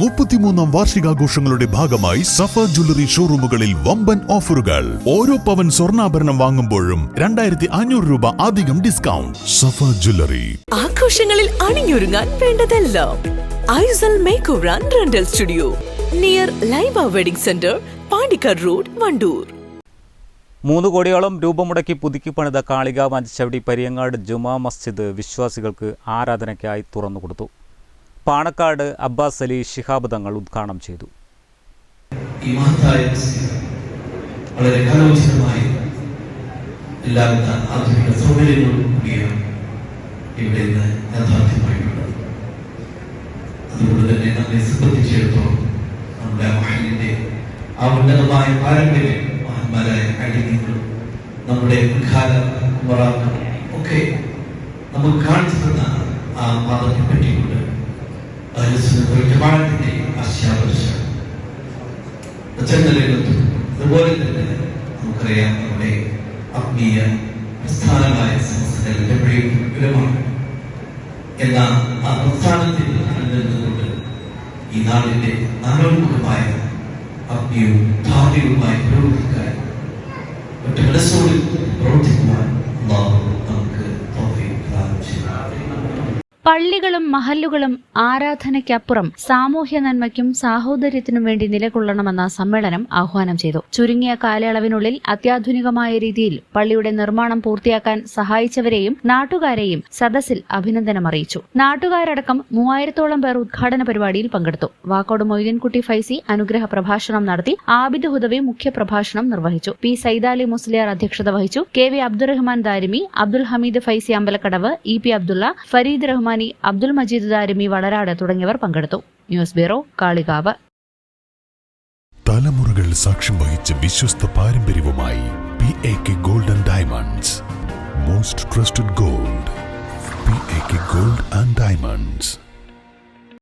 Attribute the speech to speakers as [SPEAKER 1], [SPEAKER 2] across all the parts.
[SPEAKER 1] മുപ്പത്തിമൂന്നാം വാർഷികാഘോഷങ്ങളുടെ ഭാഗമായി സഫ ജ്വല്ലറി ഷോറൂമുകളിൽ വമ്പൻ ഓഫറുകൾ. ഓരോ പവൻ സ്വർണാഭരണം വാങ്ങുമ്പോഴും രണ്ടായിരത്തി അഞ്ഞൂറ് രൂപ അധികം ഡിസ്കൗണ്ട്. സഫ ജ്വല്ലറി.
[SPEAKER 2] ആഘോഷങ്ങളിൽ അണിഞ്ഞൊരുങ്ങാൻ വേണ്ടതെല്ലാം. ഐസൽ make over rental studio. Near Laiba wedding centre Pandikkad road Wandoor.
[SPEAKER 3] മൂന്ന് കോടിയോളം രൂപ മുടക്കി പുതുക്കി പണിത കാളിക മഞ്ചവടി പരിയങ്ങാട് ജുമാ മസ്ജിദ് വിശ്വാസികൾക്ക് ആരാധനയ്ക്കായി തുറന്നുകൊടുത്തു. പാണക്കാട് അബ്ബാസ് അലി ശിഹാബ് തങ്ങൾ ഉദ്ഘാടനം ചെയ്തു.
[SPEAKER 4] ഈ വളരെ തന്നെ നമ്മെ നമ്മുടെ ഒക്കെ നമുക്ക് കാണിച്ചു തന്ന ആ പാദത്തെ പറ്റിക്കൊണ്ട് ജമാഅത്തിന്റെ ആശാദർശം പ്രചണ്ഡരംഗത്തും അതുപോലെ തന്നെ നമുക്കറിയാം നമ്മുടെ ആത്മീയ പ്രസ്ഥാനമായ സംസ്ഥകളുടെ വിപുലമാണ് എന്ന ആ പ്രസ്ഥാനത്തിൽ നിലനിന്നുകൊണ്ട് ഈ നാടിന്റെ നാനോന്മുഖമായ ആത്മീയവും ധാർമ്മികവുമായ പ്രവർത്തിക്കാൻ ഒറ്റ മനസ്സോട്
[SPEAKER 5] പള്ളികളും മഹല്ലുകളും ആരാധനയ്ക്കപ്പുറം സാമൂഹ്യ നന്മയ്ക്കും സാഹോദര്യത്തിനും വേണ്ടി നിലകൊള്ളണമെന്ന സമ്മേളനം ആഹ്വാനം ചെയ്തു. ചുരുങ്ങിയ കാലയളവിനുള്ളിൽ അത്യാധുനികമായ രീതിയിൽ പള്ളിയുടെ നിർമ്മാണം പൂർത്തിയാക്കാൻ സഹായിച്ചവരെയും നാട്ടുകാരെയും സദസ്സിൽ അഭിനന്ദനം അറിയിച്ചു. നാട്ടുകാരടക്കം മൂവായിരത്തോളം പേർ ഉദ്ഘാടന പരിപാടിയിൽ പങ്കെടുത്തു. വാക്കോട് മൊയ്തീൻകുട്ടി ഫൈസി അനുഗ്രഹ പ്രഭാഷണം നടത്തി ആബിദ് ഹുദവി മുഖ്യപ്രഭാഷണം നിർവഹിച്ചു. പി സൈദാലി മുസ്ലിയാർ അധ്യക്ഷത വഹിച്ചു. K V Abdurahman Darimi Abdul Hameed Faizy Ambalakkadavu E P Abdulla Fareed Rahmani Abdul Majeed Darimi Valarad തുടങ്ങിയവർ പങ്കെടുത്തു. News bureau Kalikavu.
[SPEAKER 1] തലമുറകൾ സാക്ഷ്യം വഹിച്ച വിശ്വസ്ത പാരമ്പര്യവുമായി P A K gold and diamonds most trusted gold P A K gold and diamonds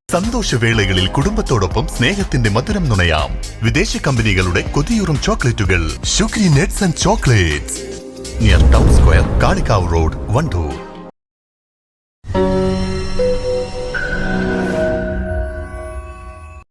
[SPEAKER 6] സന്തോഷവേളകളിൽ കുടുംബത്തോടൊപ്പം സ്നേഹത്തിന്റെ മധുരം നുണയാം. വിദേശ കമ്പനികളുടെ കൊതിയൂറും ചോക്ലേറ്റുകൾ. Shukri nuts and chocolates near town square Kalikavu road Wandoor